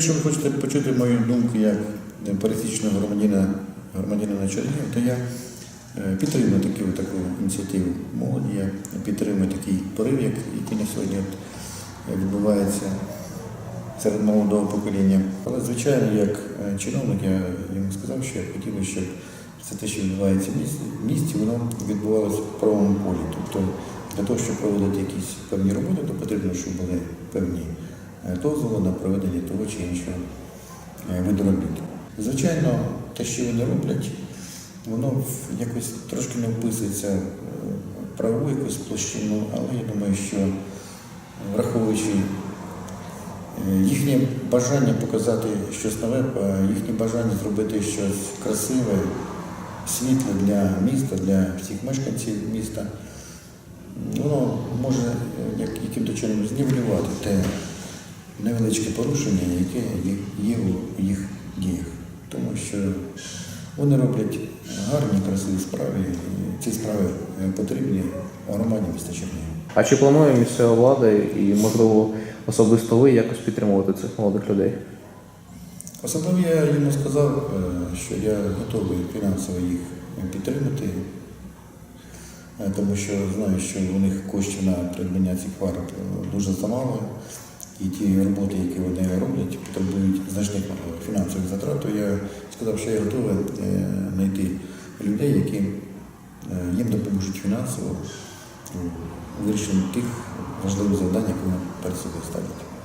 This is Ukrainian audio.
Якщо ви хочете почути мою думку як пересічного громадянина, громадянина Чернігів, то я е, підтримую таку, таку ініціативу молоді, я підтримую такий порив, який на сьогодні е, відбувається серед молодого покоління. Але, звичайно, як е, чиновник, я йому сказав, що я хотів би, щоб все те, що відбувається в місті, воно відбувалося в правовому полі. Тобто для того, щоб проводити якісь певні роботи, то потрібно, щоб були певні дозволи на проведення того чи іншого е, виду робіт. Звичайно, те, що вони роблять, воно якось трошки не вписується е, в правову якусь площину, але я думаю, що е, враховуючи їхнє бажання показати щось нове, їхнє бажання зробити щось красиве, світле для міста, для всіх мешканців міста, воно може як, яким-то чином знівелювати те невеличке порушення, яке є- у їх діях. Тому що вони роблять гарні, красиві справи, і ці справи потрібні громаді міста Чернігів. А чи планує місцева влада і, можливо, особисто ви якось підтримувати цих молодих людей? Особливо я йому сказав, е, що я готовий фінансово їх підтримати, е, тому що знаю, що у них коштів на придбання цих фарб е, дуже замало, і ті роботи, які вони роблять, потребують значних е, фінансових затрат. То я сказав, що я готовий е, знайти людей, які е, їм допоможуть фінансово вирішенні тих важливих завдань, які вони перед собою ставлять.